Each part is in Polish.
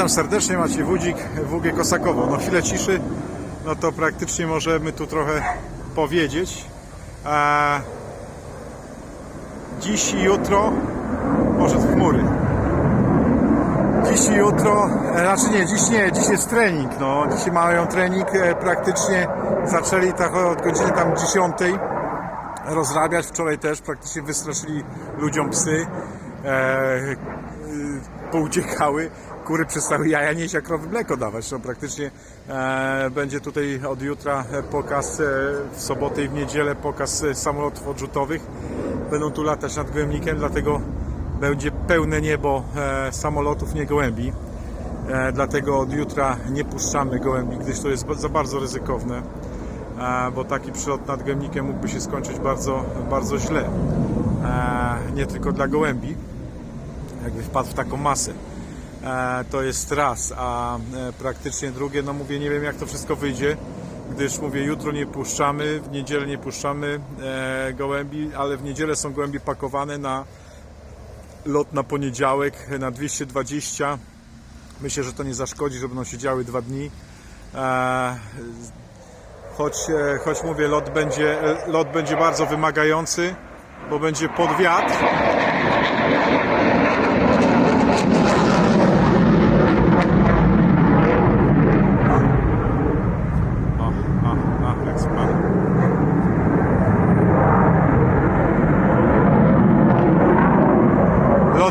Witam serdecznie, Maciej Wódzik, WG Kosakowo. No chwilę ciszy, no to praktycznie możemy tu trochę powiedzieć. Dziś i jutro może w chmury. Dziś i jutro, e, znaczy nie, dziś nie, dziś jest trening, no. Dzisiaj mają trening, e, praktycznie zaczęli tak od godziny tam 10 rozrabiać. Wczoraj też praktycznie wystraszyli ludziom psy. E, y, pouciekały. Kury przestały jaja nieść, a krowy mleko dawać. No, praktycznie e, będzie tutaj od jutra pokaz, e, w sobotę i w niedzielę pokaz e, samolotów odrzutowych. Będą tu latać nad Gołębnikiem, dlatego będzie pełne niebo samolotów, nie gołębi. Dlatego od jutra nie puszczamy gołębi, gdyż to jest za bardzo ryzykowne, bo taki przylot nad Gołębnikiem mógłby się skończyć bardzo, bardzo źle. Nie tylko dla gołębi, jakby wpadł w taką masę. E, to jest raz, a e, praktycznie drugie, no mówię, nie wiem jak to wszystko wyjdzie, gdyż mówię, jutro nie puszczamy, w niedzielę nie puszczamy e, gołębi, ale w niedzielę są gołębie pakowane na lot na poniedziałek na 220. Myślę, że to nie zaszkodzi, że będą siedziały dwa dni. Choć, choć mówię, lot będzie, lot będzie bardzo wymagający, bo będzie pod wiatr.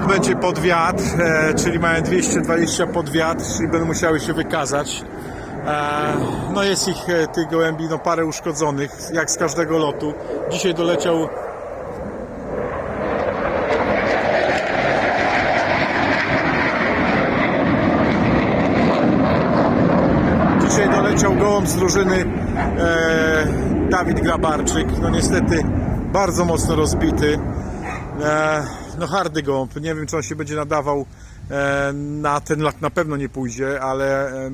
Będzie pod wiatr, e, czyli mają 220 pod wiatr, czyli będą musiały się wykazać. E, no jest ich, e, tych gołębi, no parę uszkodzonych, jak z każdego lotu. Dzisiaj doleciał Dzisiaj doleciał gołąb z drużyny Dawid Grabarczyk. No niestety bardzo mocno rozbity. No hardy gołąb. Nie wiem czy on się będzie nadawał e, na ten lat. Na pewno nie pójdzie, ale e,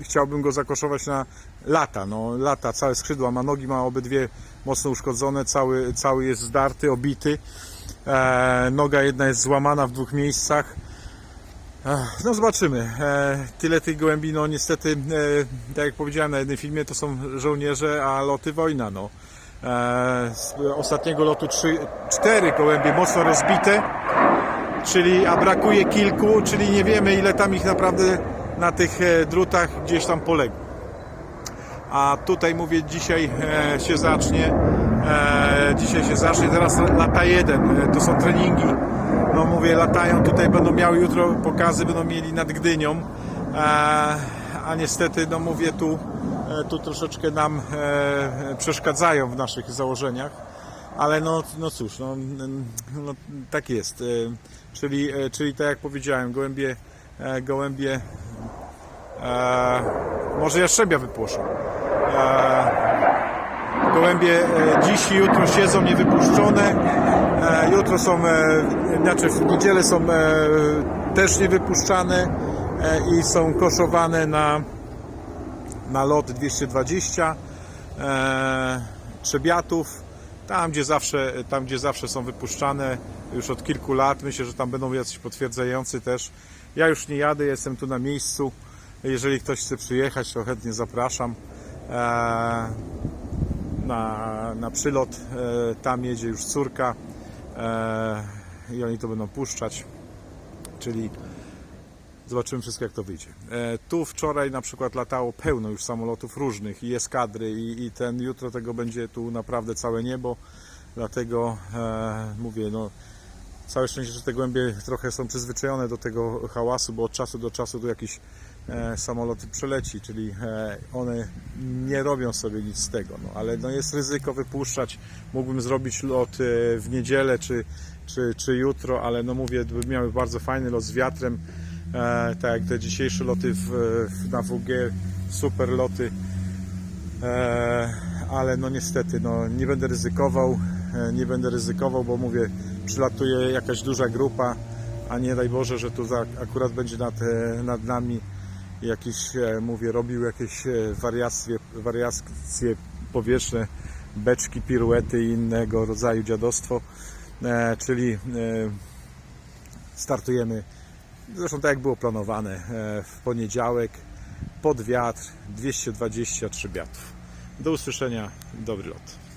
chciałbym go zakoszować na lata. No lata, całe skrzydła ma nogi, ma obydwie mocno uszkodzone. Cały, cały jest zdarty, obity. E, noga jedna jest złamana w dwóch miejscach. No zobaczymy. Tyle tych gołębi, no niestety, tak jak powiedziałem na jednym filmie, to są żołnierze, a loty wojna. No. E, Z ostatniego lotu trzy, cztery gołębie mocno rozbite, czyli a brakuje kilku, czyli nie wiemy ile tam ich naprawdę na tych e, drutach gdzieś tam poległo. A tutaj mówię, dzisiaj e, się zacznie. Dzisiaj się zacznie, teraz lata jeden. To są treningi. No mówię, latają tutaj, będą miały jutro pokazy, będą mieli nad Gdynią. A niestety, no mówię, tu, e, tu troszeczkę nam e, przeszkadzają w naszych założeniach. Ale no, no cóż, no, no tak jest. E, czyli, czyli tak jak powiedziałem, gołębie, gołębie może jaszczebia wypłoszą. Gołębie dziś i jutro siedzą niewypuszczone. Jutro są, e, znaczy w niedzielę są też niewypuszczane i są koszowane na, na lot 220 e, trzebiatów. Tam gdzie, zawsze, tam, gdzie zawsze są wypuszczane już od kilku lat. Myślę, że tam będą jacyś potwierdzający też. Ja już nie jadę, jestem tu na miejscu. Jeżeli ktoś chce przyjechać, to chętnie zapraszam. E, na, na przylot. E, Tam jedzie już córka e, i oni to będą puszczać. Czyli zobaczymy wszystko jak to wyjdzie. E, Tu wczoraj na przykład latało pełno już samolotów różnych i eskadry i, i ten jutro tego będzie tu naprawdę całe niebo. Dlatego e, mówię, no całe szczęście, że te głębie trochę są przyzwyczajone do tego hałasu, bo od czasu do czasu tu jakiś e, samolot przeleci, czyli e, one nie robią sobie nic z tego, no, ale no, jest ryzyko wypuszczać. Mógłbym zrobić lot e, w niedzielę czy, czy, czy jutro, ale no mówię, miały bardzo fajny lot z wiatrem, e, tak jak te dzisiejsze loty w, na WG, super loty, e, ale no niestety, no, nie będę ryzykował, e, nie będę ryzykował, bo mówię, przylatuje jakaś duża grupa, a nie daj Boże, że tu za, akurat będzie nad, e, nad nami jakiś, e, mówię, robił jakieś wariacje, wariacje powietrzne, beczki, piruety i innego rodzaju dziadostwo, e, czyli e, startujemy Zresztą tak jak było planowane, e, w poniedziałek pod wiatr 223 wiatrów. Do usłyszenia, dobry lot.